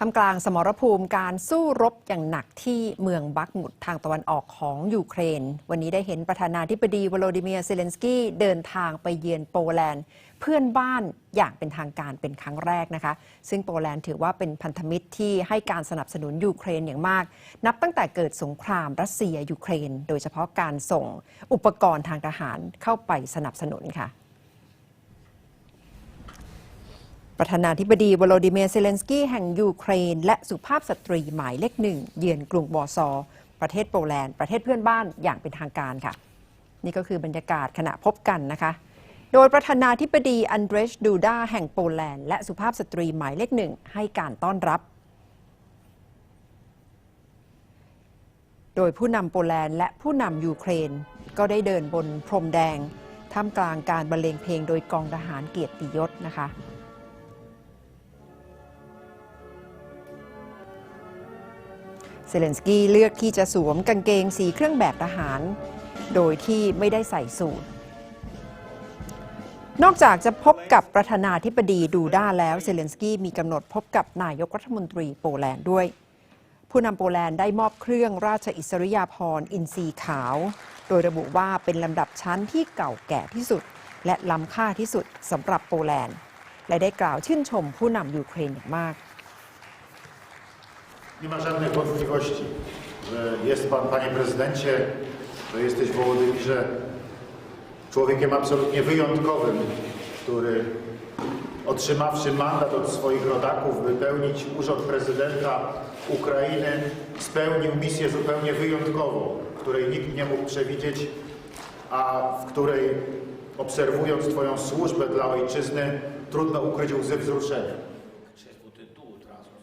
ทำกลางสมรภูมิการสู้รบอย่างหนักที่เมืองบักมุดทางตะวันออกของยูเครน วันนี้ได้เห็นประธานาธิบดีวโลดิเมียร์เซเลนสกี้เดินทางไปเยือนโปแลนด์ เพื่อนบ้านอย่างเป็นทางการเป็นครั้งแรกนะคะ ซึ่งโปแลนด์ถือว่าเป็นพันธมิตรที่ให้การสนับสนุนยูเครนอย่างมาก นับตั้งแต่เกิดสงครามรัสเซียยูเครน โดยเฉพาะการส่งอุปกรณ์ทางทหารเข้าไปสนับสนุนค่ะ ประธานาธิบดีวโลดิเมียร์เซเลนสกี้แห่งยูเครน และสุภาพสตรีหมายเลขหนึ่งเยือนกรุงวอซอประเทศโปแลนด์ประเทศเพื่อนบ้านอย่างเป็นทางการค่ะ นี่ก็คือบรรยากาศขณะพบกันนะคะ โดยประธานาธิบดีอันเดรชดูดาแห่งโปแลนด์และสุภาพสตรีหมายเลขหนึ่งให้การต้อนรับ โดยผู้นำโปแลนด์และผู้นำยูเครน ก็ได้เดินบนพรมแดงท่ามกลางการบรรเลงเพลงโดยกองทหารเกียรติยศนะคะ เซเลนสกี้เลือกที่จะสวมกางเกงสีเครื่องแบบทหาร โดยที่ไม่ได้ใส่สูทนอกจากจะพบกับประธานาธิบดีดูด้าแล้วเซเลนสกี้มีกำหนดพบกับนายกรัฐมนตรีโปแลนด์ด้วย ผู้นำโปแลนด์ได้มอบเครื่องราชอิสริยาภรณ์อินทรีขาว โดยระบุว่าเป็นลำดับชั้นที่เก่าแก่ที่สุด และล้ำค่าที่สุดสำหรับโปแลนด์ และได้กล่าวชื่นชมผู้นำยูเครนอย่างมาก Nie ma żadnych wątpliwości, że jest Pan, Panie Prezydencie, że jesteś w Wołodymirze człowiekiem absolutnie wyjątkowym, który otrzymawszy mandat od swoich rodaków, by pełnić urząd prezydenta Ukrainy, spełnił misję zupełnie wyjątkową, której nikt nie mógł przewidzieć, a w której obserwując Twoją służbę dla ojczyzny, trudno ukryć łzy wzruszenia.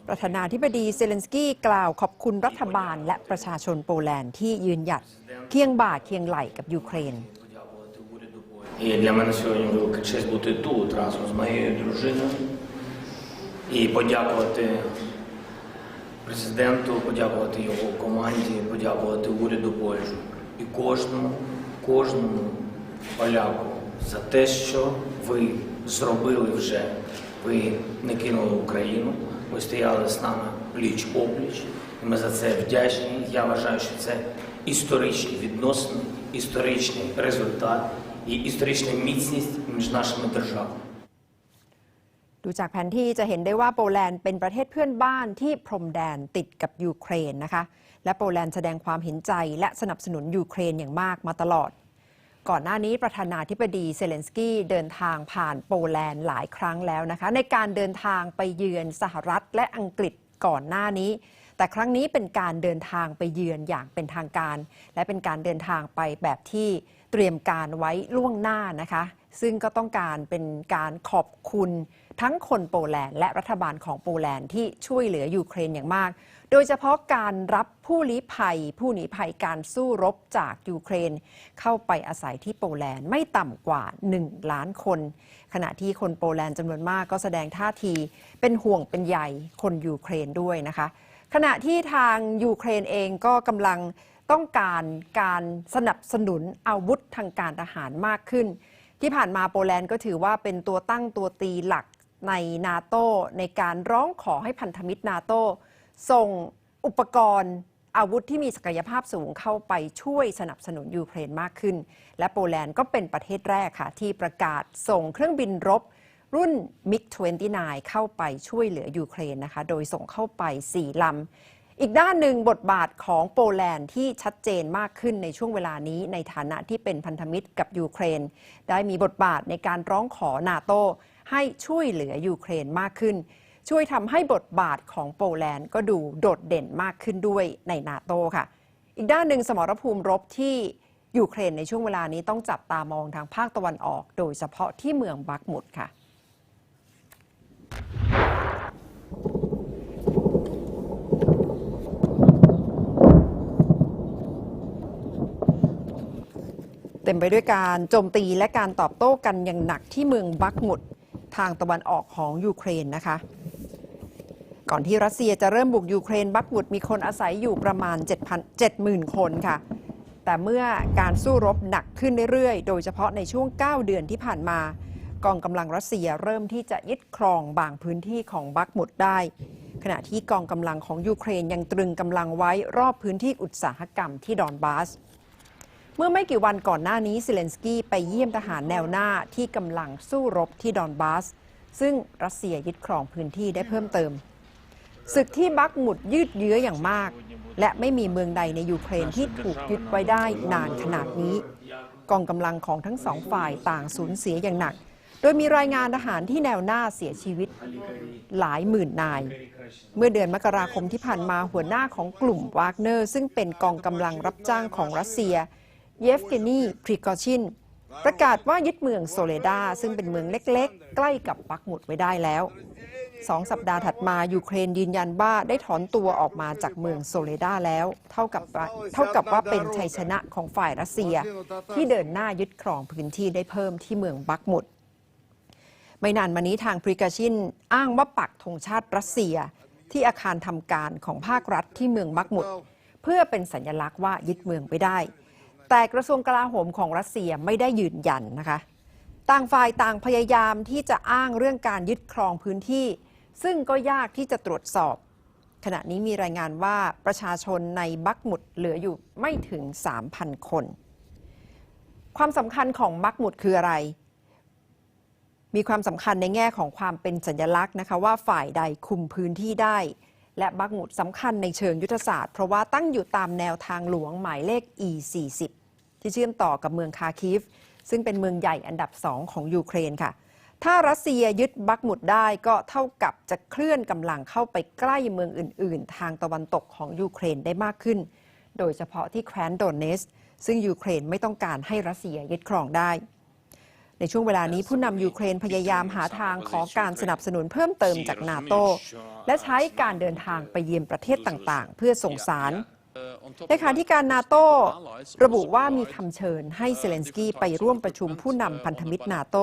ประธานาธิบดีเซเลนสกี้กล่าวขอบคุณรัฐบาลและประชาชนโปแลนด์ที่ยืนหยัดเคียงบ่าเคียงไหลกับยูเครน І для мене сьогодні велика честь бути тут разом з моєю дружиною і подякувати президенту, подякувати його команді, подякувати уряду Польщі і кожному, кожному поляку за те, що ви зробили вже. Ви не кинули Україну, ви стояли з нами пліч опліч, і ми за це вдячні. Я вважаю, що це історичні відносини, історичний результат і історична міцність між нашими державами. ดูจากแผนที่จะเห็นได้ว่าโปแลนด์เป็นประเทศเพื่อนบ้านที่พรมแดนติดกับยูเครนนะคะ และโปแลนด์แสดงความเห็นใจและสนับสนุนยูเครนอย่างมากมาตลอด ก่อนหน้านี้ประธานาธิบดีเซเลนสกี้เดินทางผ่านโปแลนด์หลายครั้งแล้วนะคะ ในการเดินทางไปเยือนสหรัฐและอังกฤษก่อนหน้านี้ แต่ครั้งนี้เป็นการเดินทางไปเยือนอย่างเป็นทางการ และเป็นการเดินทางไปแบบที่เตรียมการไว้ล่วงหน้านะคะ ซึ่งก็ต้องการเป็นการขอบคุณทั้งคนโปแลนด์และรัฐบาลของโปแลนด์ที่ช่วยเหลือยูเครนอย่างมาก โดยเฉพาะการรับผู้ลี้ภัย ผู้หนีภัยการสู้รบจากยูเครน เข้าไปอาศัยที่โปแลนด์ไม่ต่ำกว่า 1 ล้านคน ขณะที่คนโปแลนด์จำนวนมากก็แสดงท่าที เป็นห่วงเป็นใยคนยูเครนด้วยนะคะ ขณะที่ทางยูเครนเองก็กำลังต้องการการสนับสนุนอาวุธทางการทหารมากขึ้น ที่ผ่านมาโปแลนด์ก็ถือว่าเป็นตัวตั้งตัวตีหลักในนาโตในการร้องขอให้พันธมิตรนาโตส่งอุปกรณ์อาวุธที่มีศักยภาพสูงเข้าไปช่วยสนับสนุนยูเครนมากขึ้น และโปแลนด์ก็เป็นประเทศแรกค่ะ ที่ประกาศส่งเครื่องบินรบ รุ่น MiG-29 เข้าไปช่วยเหลือยูเครนนะคะ โดยส่งเข้าไป 4ลำ อีกด้านหนึ่งบทบาทของโปแลนด์ที่ชัดเจนมากขึ้นในช่วงเวลานี้ในฐานะที่เป็นพันธมิตรกับยูเครน ได้มีบทบาทในการร้องขอนาโตให้ช่วยเหลือยูเครนมากขึ้น ช่วยทำให้บทบาทของโปแลนด์ก็ดูโดดเด่นมากขึ้นด้วยในนาโตค่ะ อีกด้านหนึ่งสมรภูมิรบที่ยูเครนในช่วงเวลานี้ต้องจับตามองทางภาคตะวันออก โดยเฉพาะที่เมืองบักมุดค่ะ เต็มไปด้วยการโจมตีและการตอบโต้กันอย่างหนักที่เมืองบักมุดทางตะวันออกของยูเครนนะคะ ก่อนที่รัสเซียจะเริ่มบุกยูเครนบักมุดมีคนอาศัยอยู่ประมาณ 7,000 70,000 คนค่ะ แต่เมื่อการสู้รบหนักขึ้นเรื่อยๆ โดยเฉพาะในช่วง 9 เดือนที่ผ่านมากองกำลังรัสเซียเริ่มที่จะยึดครองบางพื้นที่ของบักมุดได้ ขณะที่กองกำลังของยูเครนยังตรึงกำลังไว้รอบพื้นที่อุตสาหกรรมที่ดอนบาส เมื่อไม่กี่วันก่อนหน้านี้เซเลนสกี้ไปเยี่ยมทหารแนวหน้าที่กำลังสู้รบที่ดอนบาส ซึ่งรัสเซียยึดครองพื้นที่ได้เพิ่มเติม ศึกที่บักหมุดยืดเยื้ออย่างมาก และไม่มีเมืองใดในยูเครนที่ถูกยึดไว้ได้นานขนาดนี้ กองกำลังของทั้งสองฝ่ายต่างสูญเสียอย่างหนัก โดยมีรายงานทหารที่แนวหน้าเสียชีวิตหลายหมื่นนาย เมื่อเดือนมกราคมที่ผ่านมาหัวหน้าของกลุ่มวากเนอร์ ซึ่งเป็นกองกำลังรับจ้างของรัสเซีย เยฟเกนีพริกอชิน ประกาศว่ายึดเมืองโซเลดา ซึ่งเป็นเมืองเล็กๆ ใกล้กับปักหมุดไว้ได้แล้วสองสัปดาห์ถัดมายูเครนยืนยันว่าได้ถอนตัวออกมาจากเมืองโซเลดาแล้ว เท่ากับว่าเท่ากับว่าเป็นชัยชนะของฝ่ายรัสเซีย ที่เดินหน้ายึดครองพื้นที่ได้เพิ่มที่เมืองบักหมุด ไม่นานมานี้ทางพริกาชินอ้างว่าปักธงชาติรัสเซีย ที่อาคารทำการของภาครัฐที่เมืองบักหมุด เพื่อเป็นสัญลักษณ์ว่ายึดเมืองไปได้ แต่กระทรวงกลาโหมของรัสเซียไม่ได้ยืนยันนะคะ ต่างฝ่ายต่างพยายามที่จะอ้างเรื่องการยึดครองพื้นที่ ซึ่งก็ยากที่จะตรวจสอบ ขณะนี้มีรายงานว่าประชาชนในบักหมุดเหลืออยู่ไม่ถึง 3,000 คน ความสำคัญของบักหมุดคืออะไร มีความสำคัญในแง่ของความเป็นสัญลักษณ์นะคะว่าฝ่ายใดคุมพื้นที่ได้ และบักหมุดสำคัญในเชิงยุทธศาสตร์ เพราะว่าตั้งอยู่ตามแนวทางหลวงหมายเลข E40 ที่เชื่อมต่อกับเมืองคาคิฟ ซึ่งเป็นเมืองใหญ่อันดับสองของยูเครนค่ะ ถ้ารัสเซียยึดบักหมุดได้ก็เท่ากับจะเคลื่อนกำลังเข้าไปใกล้เมืองอื่น ๆ ทางตะวันตกของยูเครนได้มากขึ้น โดยเฉพาะที่แคว้นโดเนส ซึ่งยูเครนไม่ต้องการให้รัสเซียยึดครองได้ ในช่วงเวลานี้ผู้นำยูเครนพยายามหาทางขอการสนับสนุนเพิ่มเติมจากนาโต และใช้การเดินทางไปเยือนประเทศต่างๆ เพื่อส่งสารเลขาธิการนาโตระบุว่ามีคำเชิญให้เซเลนสกี้ไปร่วมประชุมผู้นำพันธมิตรนาโต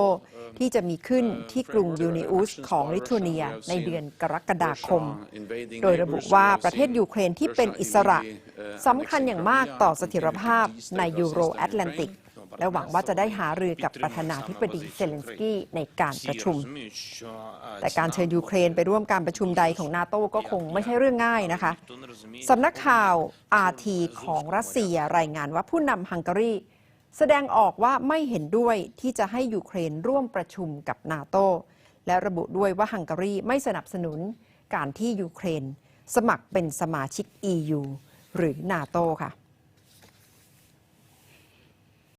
ที่จะมีขึ้นที่กรุงยูนิอุสของลิทัวเนียในเดือนกรกฎาคม โดยระบุว่าประเทศยูเครนที่เป็นอิสระสำคัญอย่างมากต่อเสถียรภาพในยูโรแอตแลนติก และหวังว่าจะได้หารือกับประธานาธิบดีเซเลนสกี้ในการประชุม แต่การเชิญยูเครนไปร่วมการประชุมใดของนาโต้ก็คงไม่ใช่เรื่องง่ายนะคะสำนักข่าว RT ของรัสเซียรายงานว่าผู้นำฮังการีแสดงออกว่าไม่เห็นด้วยที่จะให้ยูเครนร่วมประชุมกับนาโตและระบุด้วยว่าฮังการีไม่สนับสนุนการที่ยูเครน สมัครเป็นสมาชิก EU หรือนาโตค่ะ